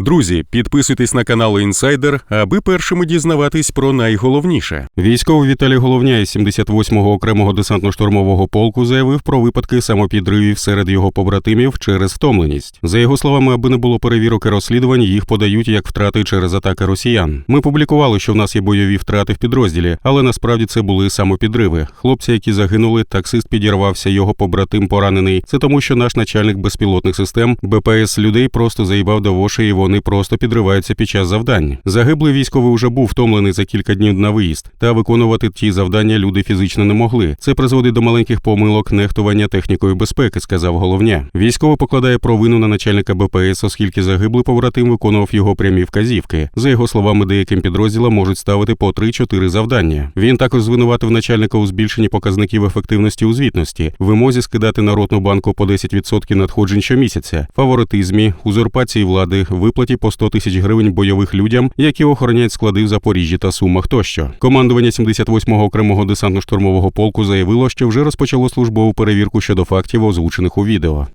Друзі, підписуйтесь на канал Інсайдер, аби першими дізнаватись про найголовніше. Військовий Віталій Головня із 78-го окремого десантно-штурмового полку заявив про випадки самопідривів серед його побратимів через втомленість. За його словами, аби не було перевірок і розслідувань, їх подають як втрати через атаки росіян. Ми публікували, що в нас є бойові втрати в підрозділі, але насправді це були самопідриви. Хлопці, які загинули, таксист підірвався, його побратим поранений. Це тому, що наш начальник безпілотних систем БПС людей просто заїбав до воші, і вони просто підриваються під час завдань. Загиблий військовий уже був втомлений за кілька днів на виїзд, та виконувати ті завдання люди фізично не могли. Це призводить до маленьких помилок нехтування технікою безпеки, сказав головня. Військовий покладає провину на начальника БПС, оскільки загиблий побратим виконував його прямі вказівки. За його словами, деяким підрозділам можуть ставити по 3-4 завдання. Він також звинуватив начальника у збільшенні показників ефективності у звітності, вимозі скидати на ротну банку по 10% надходжень щомісяця, фаворитизмі, узурпації влади, виплаті по 100 тисяч гривень бойових людям, які охороняють склади в Запоріжжі та Сумах тощо. Командування 78-го окремого десантно-штурмового полку заявило, що вже розпочало службову перевірку щодо фактів, озвучених у відео.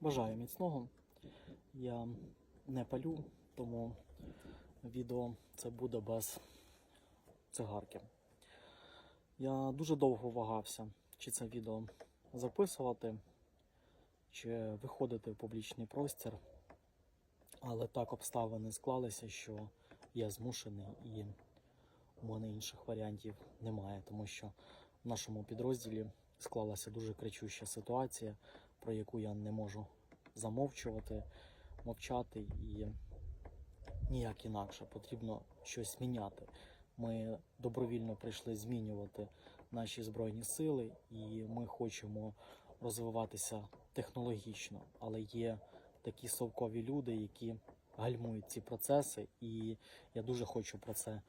Бажаю міцного. Я не палю, тому відео це буде без цигарки. Я дуже довго вагався, чи це відео записувати, чи виходити в публічний простір. Але так обставини склалися, що я змушений і у мене інших варіантів немає, тому що в нашому підрозділі склалася дуже кричуща ситуація, про яку я не можу замовчувати, мовчати і ніяк інакше. Потрібно щось міняти. Ми добровільно прийшли змінювати наші збройні сили, і ми хочемо розвиватися технологічно, але є такі совкові люди, які гальмують ці процеси, і я дуже хочу про це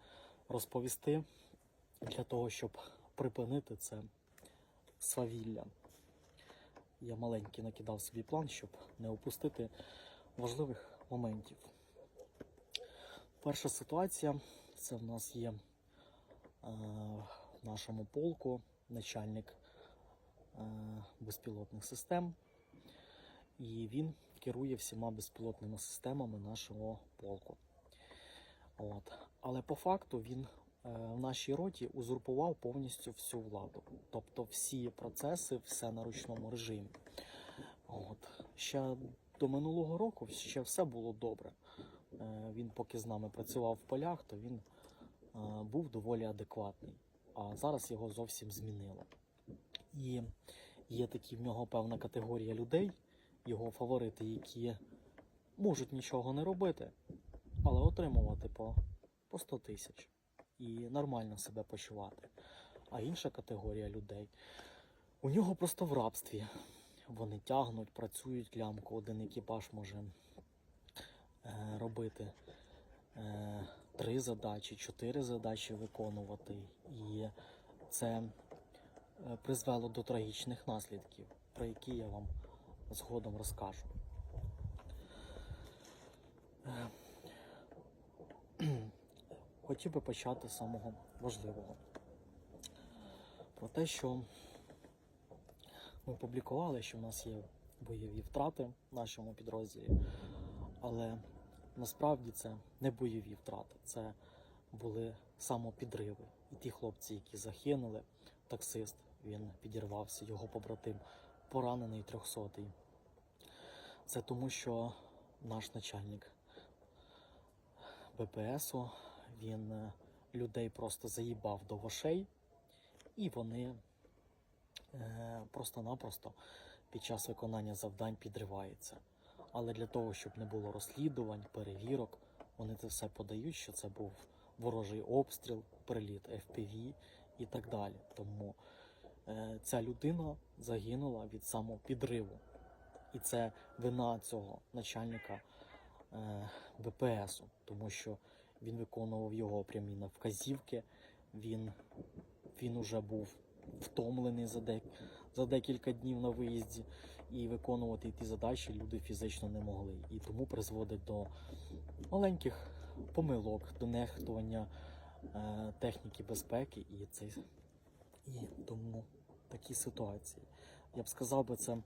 розповісти для того, щоб припинити це свавілля. Я маленький накидав собі план, щоб не опустити важливих моментів. Перша ситуація це в нас є е, в нашому полку начальник е, безпілотних систем, і він керує всіма безпілотними системами нашого полку. От. Але по факту він е, в нашій роті узурпував повністю всю владу. Тобто всі процеси, все на ручному режимі. От. Ще до минулого року ще все було добре. Е, Він поки з нами працював в полях, то він е, був доволі адекватний. А зараз його зовсім змінило. І є такі в нього певна категорія людей, його фаворити, які можуть нічого не робити, але отримувати по, по 100 тисяч і нормально себе почувати. А інша категорія людей у нього просто в рабстві. Вони тягнуть, працюють лямку, один екіпаж може е, робити е, три задачі, чотири задачі виконувати. І це е, призвело до трагічних наслідків, про які я вам згодом розкажу. Е, Хотів би почати з самого важливого. Про те, що ми публікували, що в нас є бойові втрати в нашому підрозділі, але насправді це не бойові втрати, це були самопідриви. І ті хлопці, які загинули, таксист, він підірвався, його побратим, поранений трьохсотий. Це тому, що наш начальник БПСу, він е, людей просто заїбав до вошей, і вони е, просто-напросто під час виконання завдань підриваються. Але для того, щоб не було розслідувань, перевірок, вони це все подають, що це був ворожий обстріл, приліт FPV і так далі. Тому ця людина загинула від самопідриву. І це вина цього начальника е, БПСу, тому що він виконував його прямі на вказівки. Він, він уже був втомлений за, дек, за декілька днів на виїзді, і виконувати ті задачі люди фізично не могли. І тому призводить до маленьких помилок, до нехтування е, техніки безпеки, і це і тому такі ситуації. Я б сказав би це.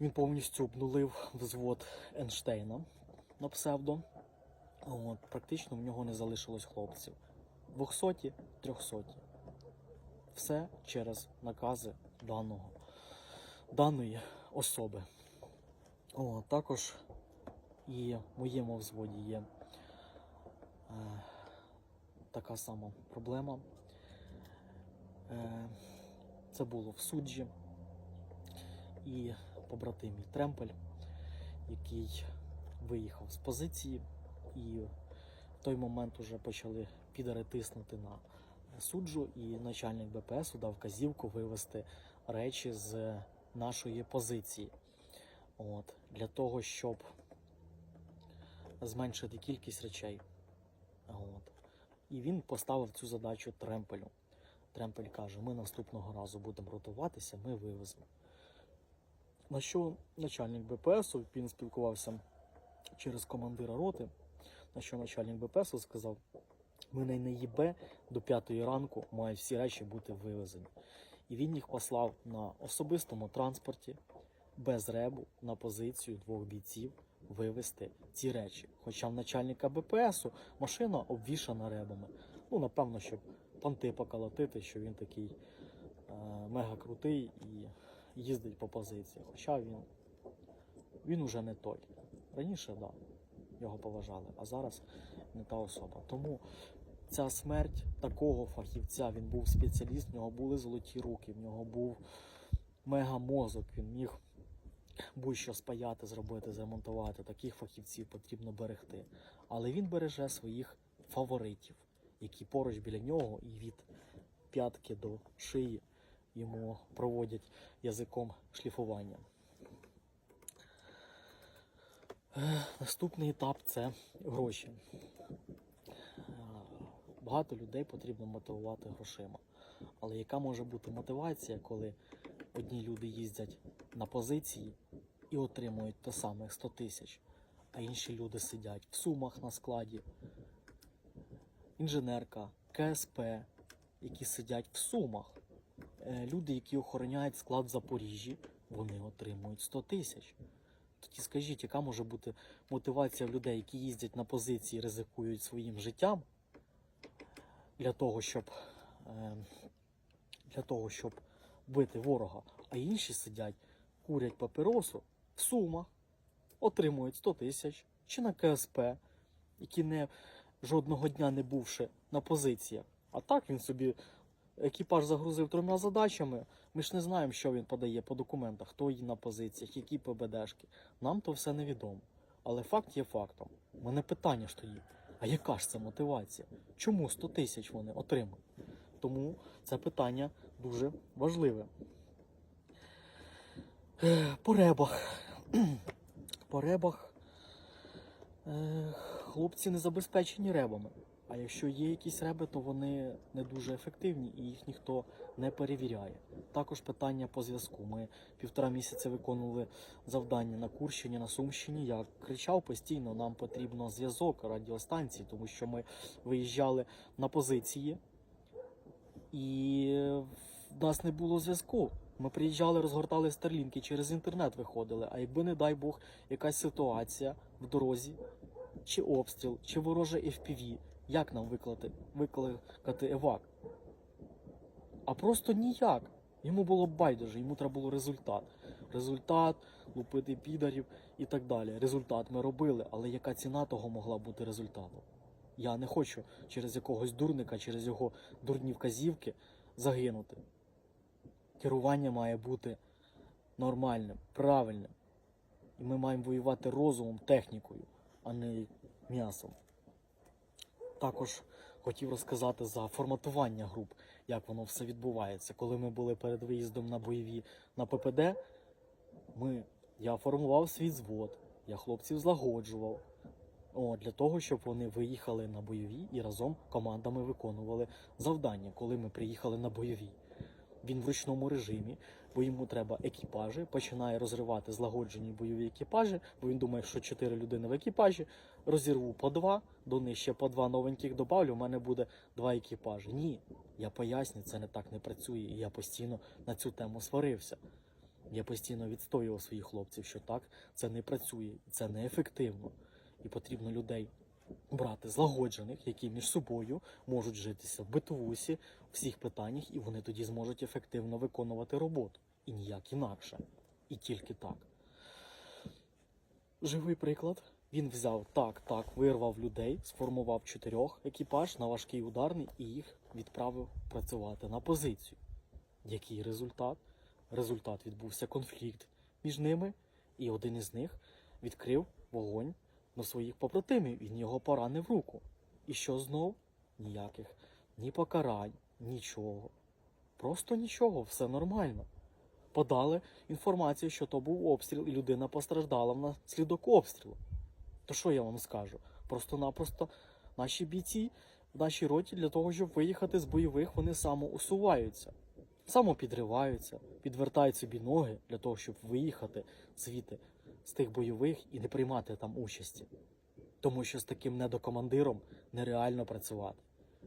Він повністю обнулив взвод Ейнштейна. на псевдо. От, практично в нього не залишилось хлопців. 200 300 Все через накази даного, даної особи. О, також і в моєму взводі є е, така сама проблема. Е, це було в суджі. І побратим мій Тремпель, який виїхав з позиції, і в той момент вже почали підари тиснути на суджу, і начальник БПС дав вказівку вивести речі з нашої позиції. От, для того, щоб зменшити кількість речей. От. І він поставив цю задачу Тремпелю. Тремпель каже: ми наступного разу будемо ротуватися, ми вивеземо. На що начальник БПС, він спілкувався через командира роти, на що начальник БПС сказав: мене не їбе до п'ятої ранку мають всі речі бути вивезені. І він їх послав на особистому транспорті без ребу на позицію двох бійців вивезти ці речі. Хоча в начальника БПСу машина обвішана ребами. Ну, напевно, щоб понти поколотити, що він такий е, мега крутий і їздить по позиції. Хоча він, він уже не той. Раніше, да, його поважали, а зараз не та особа. Тому ця смерть такого фахівця, він був спеціаліст, в нього були золоті руки, в нього був мегамозок, він міг будь-що спаяти, зробити, зремонтувати. Таких фахівців потрібно берегти. Але він береже своїх фаворитів, які поруч біля нього і від п'ятки до шиї йому проводять язиком шліфування. Наступний етап це гроші. Е, Багато людей потрібно мотивувати грошима. Але яка може бути мотивація, коли одні люди їздять на позиції і отримують те саме 100 тисяч, а інші люди сидять в сумах на складі, інженерка, КСП, які сидять в сумах. Е, Люди, які охороняють склад в Запоріжжі, вони отримують 100 тисяч. Тоді скажіть, яка може бути мотивація в людей, які їздять на позиції, ризикують своїм життям для того, щоб, е, для того, щоб бити ворога, а інші сидять, курять папіросу в сумах, отримують 100 тисяч чи на КСП, які не жодного дня не бувши на позиціях. А так він собі екіпаж загрузив трьома задачами. Ми ж не знаємо, що він подає по документах, хто є на позиціях, які ПБДшки. Нам то все невідомо. Але факт є фактом. У мене питання стоїть. А яка ж це мотивація? Чому 100 тисяч вони отримують? Тому це питання дуже важливе. По ребах. По ребах хлопці не забезпечені ребами. А якщо є якісь реби, то вони не дуже ефективні і їх ніхто не перевіряє. Також питання по зв'язку. Ми півтора місяця виконували завдання на Курщині, на Сумщині. Я кричав постійно, нам потрібно зв'язок радіостанції, тому що ми виїжджали на позиції і в нас не було зв'язку. Ми приїжджали, розгортали старлінки, через інтернет виходили. А якби, не дай Бог, якась ситуація в дорозі, чи обстріл, чи вороже FPV, як нам викликати, викликати евак? А просто ніяк. Йому було байдуже, йому треба було результат. Результат, лупити підарів і так далі. Результат ми робили, але яка ціна того могла бути результатом? Я не хочу через якогось дурника, через його дурні вказівки загинути. Керування має бути нормальним, правильним. І ми маємо воювати розумом, технікою, а не м'ясом. Також хотів розказати за форматування груп, як воно все відбувається. Коли ми були перед виїздом на бойові на ППД, ми, я формував свій звод, я хлопців злагоджував. О, для того, щоб вони виїхали на бойові і разом командами виконували завдання, коли ми приїхали на бойові. Він в ручному режимі, бо йому треба екіпажі, починає розривати злагоджені бойові екіпажі, бо він думає, що чотири людини в екіпажі, розірву по два, до них ще по два новеньких добавлю, у мене буде два екіпажі. Ні, я поясню, це не так не працює, і я постійно на цю тему сварився. Я постійно відстоював своїх хлопців, що так це не працює, це неефективно. І потрібно людей брати злагоджених, які між собою можуть житися в битовусі, в всіх питаннях, і вони тоді зможуть ефективно виконувати роботу. І ніяк інакше. І тільки так. Живий приклад. Він взяв так, так, вирвав людей, сформував чотирьох екіпаж на важкий ударний і їх відправив працювати на позицію. Який результат? Результат відбувся конфлікт між ними, і один із них відкрив вогонь на своїх побратимів, він його поранив руку. І що знов? Ніяких ні покарань, нічого. Просто нічого, все нормально. Подали інформацію, що то був обстріл, і людина постраждала внаслідок обстрілу. То що я вам скажу? Просто-напросто наші бійці в нашій роті для того, щоб виїхати з бойових, вони самоусуваються, самопідриваються, підвертають собі ноги для того, щоб виїхати звідти з тих бойових і не приймати там участі. Тому що з таким недокомандиром нереально працювати.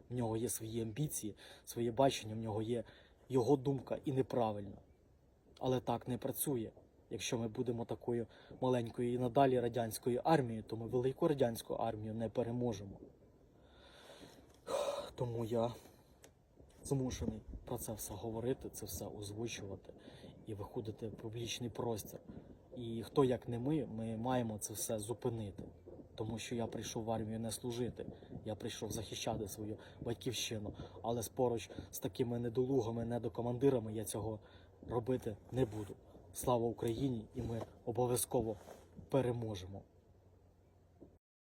В нього є свої амбіції, своє бачення, в нього є його думка і неправильно. Але так не працює. Якщо ми будемо такою маленькою і надалі радянською армією, то ми велику радянську армію не переможемо. Тому я змушений про це все говорити, це все озвучувати і виходити в публічний простір. І хто як не ми, ми маємо це все зупинити. Тому що я прийшов в армію не служити, я прийшов захищати свою батьківщину. Але споруч з такими недолугами, недокомандирами я цього робити не буду. Слава Україні! І ми обов'язково переможемо.